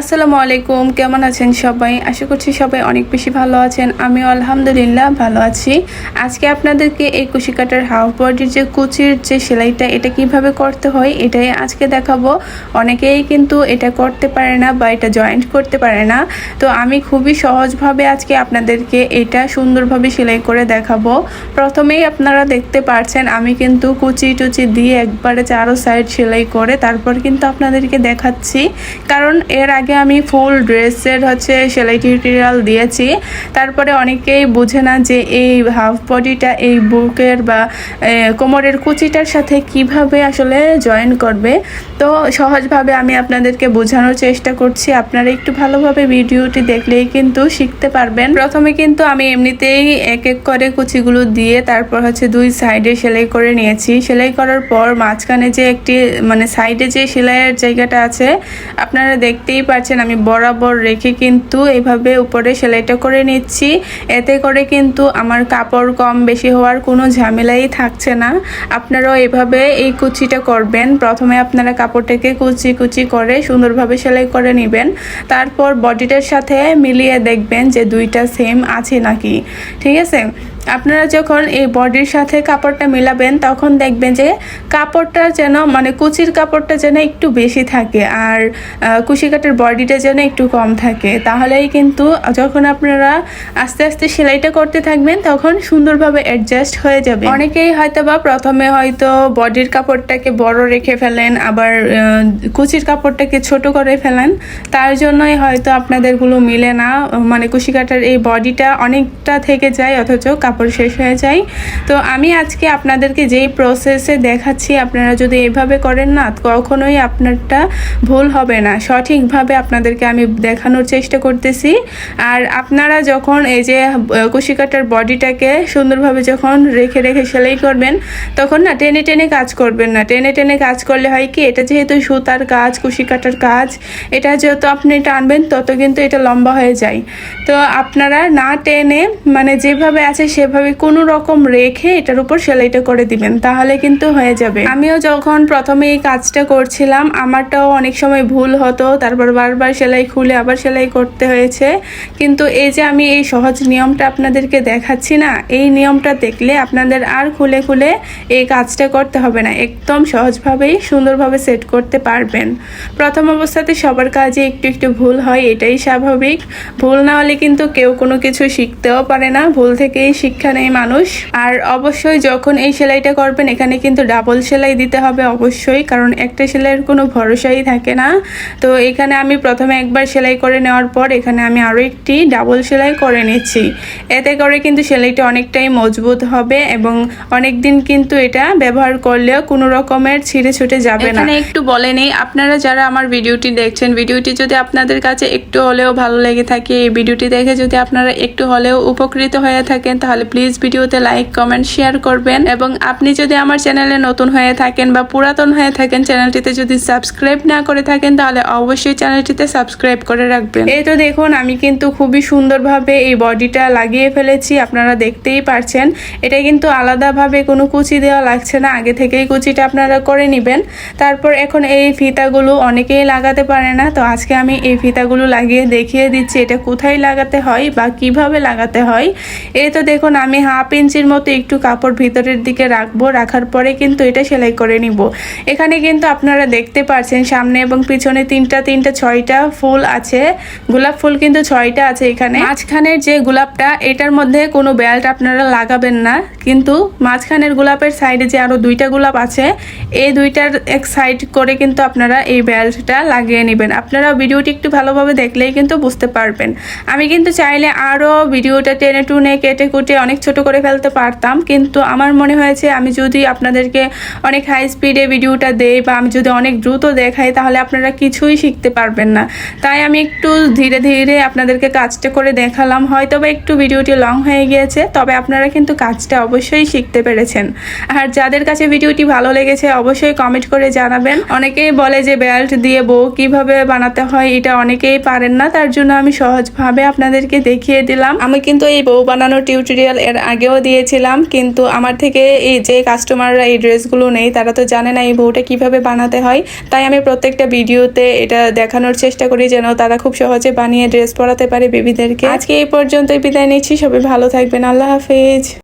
আসসালামু আলাইকুম, কেমন আছেন সবাই? আশা করছি সবাই অনেক বেশি ভালো আছেন। আমি আলহামদুলিল্লাহ ভালো আছি। আজকে আপনাদেরকে এই কুশি কাটার হাফ বডির যে কুচির যে সেলাইটা, এটা কীভাবে করতে হয়, এটাই আজকে দেখাবো। অনেকেই কিন্তু এটা করতে পারে না বা এটা জয়েন্ট করতে পারে না। তো আমি খুবই সহজভাবে আজকে আপনাদেরকে এটা সুন্দরভাবে সেলাই করে দেখাবো। প্রথমেই আপনারা দেখতে পারছেন, আমি কিন্তু কুচি টুচি দিয়ে একবারে চারো সাইড সেলাই করে তারপর কিন্তু আপনাদেরকে দেখাচ্ছি। কারণ এর আগে আমি ফুল ড্রেসের হচ্ছে সেলাই টিউটোরিয়াল দিয়েছি। তারপরে অনেকেই বুঝে না যে এই হাফ বডিটা এই বুকের বা কোমরের কুচিটার সাথে কীভাবে আসলে জয়েন করবে। তো সহজভাবে আমি আপনাদেরকে বোঝানোর চেষ্টা করছি। আপনারা একটু ভালোভাবে ভিডিওটি দেখলেই কিন্তু শিখতে পারবেন। প্রথমে কিন্তু আমি এমনিতেই এক এক করে কুচিগুলো দিয়ে তারপর হচ্ছে দুই সাইডে সেলাই করে নিয়েছি। সেলাই করার পর মাঝখানে যে একটি মানে সাইডে যে সেলাইয়ের জায়গাটা আছে, আপনারা দেখতেই পাচ্ছেন আমি বরাবর রেখে কিন্তু এভাবে উপরে সেলাইটা করে নিচ্ছি। এতে করে কিন্তু আমার কাপড় কম বেশি হওয়ার কোনো ঝামেলাই থাকছে না। আপনারাও এভাবে এই কুচিটা করবেন। প্রথমে আপনারা কাপড়টাকে কুচি কুচি করে সুন্দরভাবে সেলাই করে নেবেন। তারপর বডিটার সাথে মিলিয়ে দেখবেন যে দুইটা সেম আছে নাকি। ঠিক আছে? আপনারা যখন এই বডির সাথে কাপড়টা মিলাবেন তখন দেখবেন যে কাপড়টা যেন মানে কুচির কাপড়টা যেন একটু বেশি থাকে আর আহ, কুশি কাটার বডিটা যেন একটু কম থাকে। তাহলেই কিন্তু যখন আপনারা আস্তে আস্তে সেলাইটা করতে থাকবেন তখন সুন্দরভাবে অ্যাডজাস্ট হয়ে যাবে। অনেকেই হয়তো বা প্রথমে হয়তো বডির কাপড়টাকে বড় রেখে ফেলেন আবার কুচির কাপড়টাকে ছোট করে ফেলেন। তার জন্যই হয়তো আপনাদেরগুলো মিলে না মানে কুশি কাটার এই বডিটা অনেকটা থেকে যায় অথচ কাপড় শেষ হয়ে যায়। তো আমি আজকে আপনাদেরকে যেই প্রসেসে দেখাচ্ছি আপনারা যদি এভাবে করেন না কখনোই আপনারটা ভুল হবে না। সঠিকভাবে আপনাদেরকে আমি দেখানোর চেষ্টা করতেছি। আর আপনারা যখন এই যে আহ, কুশি কাটার বডিটাকে সুন্দরভাবে যখন রেখে রেখে সেলাই করবেন তখন না টেনে টেনে কাজ করবেন না। টেনে টেনে কাজ করলে হয় কি এটা যেহেতু সুতার কাজ কুশি কাটার কাজ এটা যত আপনি টানবেন তত কিন্তু এটা লম্বা হয়ে যায়। তো আপনারা না টেনে মানে যেভাবে আছে সেভাবে কোনো রকম রেখে এটার উপর সেলাইটা করে দিবেন, তাহলে কিন্তু হয়ে যাবে। আমিও যখন প্রথমে এই কাজটা করছিলাম, আমারটাও অনেক সময় ভুল হতো, তারপর বারবার সেলাই খুলে আবার সেলাই করতে হয়েছে। কিন্তু এই যে আমি এই সহজ নিয়মটা আপনাদেরকে দেখাচ্ছি না, এই নিয়মটা দেখলে আপনাদের আর খুলে খুলে এই কাজটা করতে হবে না, একদম সহজভাবেই সুন্দরভাবে সেট করতে পারবেন। প্রথম অবস্থাতে সবার কাজে একটু একটু ভুল হয়, এটাই স্বাভাবিক। ভুল না হলে কিন্তু কেউ কোনো কিছু শিখতেও পারে না, ভুল থেকেই শিক্ষা নেই মানুষ। আর অবশ্যই যখন এই সেলাইটা করবেন, এখানে কিন্তু ডাবল সেলাই দিতে হবে অবশ্যই, কারণ একটা সেলাইয়ের কোনো ভরসাই থাকে না। তো এখানে আমি প্রথমে একবার সেলাই করে নেওয়ার পর, এখানে আমি আরও একটি ডাবল সেলাই করে নিচ্ছি। এতে করে কিন্তু সেলাইটা অনেকটাই মজবুত হবে এবং অনেক দিন কিন্তু এটা ব্যবহার করলেও কোনো রকমের ছিঁড়ে ছুটে যাবে না। একটু বলে নেই, আপনারা যারা আমার ভিডিওটি দেখছেন, ভিডিওটি যদি আপনাদের কাছে একটু হলেও ভালো লেগে থাকে, এই ভিডিওটি দেখে যদি আপনারা একটু হলেও উপকৃত হয়ে থাকেন, তাহলে প্লিজ ভিডিওতে লাইক কমেন্ট শেয়ার করবেন। এবং আপনি যদি আমার চ্যানেলে নতুন হয়ে থাকেন বা পুরাতন হয়ে থাকেন চ্যানেলটিতে যদি সাবস্ক্রাইব না করে থাকেন, তাহলে অবশ্যই চ্যানেলটিতে সাবস্ক্রাইব করে রাখবেন। এই তো দেখুন, আমি কিন্তু খুবই সুন্দরভাবে এই বডিটা লাগিয়ে ফেলেছি, আপনারা দেখতেই পারছেন। এটা কিন্তু আলাদাভাবে কোনো কুচি দেওয়া লাগছে না, আগে থেকেই কুচিটা আপনারা করে নেবেন। তারপর এখন এই ফিতাগুলো অনেকেই লাগাতে পারে না, তো আজকে আমি এই ফিতাগুলো লাগিয়ে দেখিয়ে দিচ্ছি, এটা কোথায় লাগাতে হয় বা কীভাবে লাগাতে হয়। এই তো দেখুন আমি হাফ ইঞ্চির মতো একটু কাপড় ভিতরের দিকে রাখব, রাখার পরে কিন্তু এটা সেলাই করে নিব। এখানে কিন্তু আপনারা দেখতে পাচ্ছেন সামনে এবং পিছনে তিনটা তিনটা, ছয়টা ফুল আছে। গোলাপ ফুল কিন্তু ছয়টা আছে এখানে। মাঝখানের যে গোলাপটা, এটার মধ্যে কোনো বেল্ট আপনারা লাগাবেন না। কিন্তু মাঝখানের গোলাপের সাইডে যে আরও দুইটা গোলাপ আছে, এই দুইটার এক সাইড করে কিন্তু আপনারা এই বেল্টটা লাগিয়ে নেবেন। আপনারা ভিডিওটি একটু ভালোভাবে দেখলেই কিন্তু বুঝতে পারবেন। আমি কিন্তু চাইলে আরও ভিডিওটা টেনে টুনে, কেটে কুটে অনেক ছোট করে ফেলতে পারতাম, কিন্তু আমার মনে হয়েছে আমি যদি আপনাদেরকে অনেক হাই স্পিডে ভিডিওটা দেই বা আমি যদি অনেক দ্রুত দেখাই, তাহলে আপনারা কিছুই শিখতে পারবেন না। তাই আমি একটু ধীরে ধীরে আপনাদেরকে কাজটা করে দেখালাম। হয়তো বা একটু ভিডিওটি লং হয়ে গিয়েছে, তবে আপনারা কিন্তু কাজটা অবশ্যই শিখতে পেরেছেন। আর যাদের কাছে ভিডিওটি ভালো লেগেছে, অবশ্যই কমেন্ট করে জানাবেন। অনেকেই বলে যে বেল্ট দিয়ে বউ কীভাবে বানাতে হয়, এটা অনেকেই পারেন না। তার জন্য আমি সহজভাবে আপনাদেরকে দেখিয়ে দিলাম। আমি কিন্তু এই বউ বানানোর টিউটোরিয়াল এর আগেও দিয়েছিলাম, কিন্তু আমার থেকে এই যে কাস্টমাররা এই ড্রেসগুলো নেই তারা তো জানে না এই বউটা কীভাবে বানাতে হয়। তাই আমি প্রত্যেকটা ভিডিওতে এটা দেখানোর চেষ্টা করি যেন তারা খুব সহজে বানিয়ে ড্রেস পরাতে পারে বেবিদেরকে। আজকে এই পর্যন্তই বিদায় নিচ্ছি। সবাই ভালো থাকবেন। আল্লাহ হাফেজ।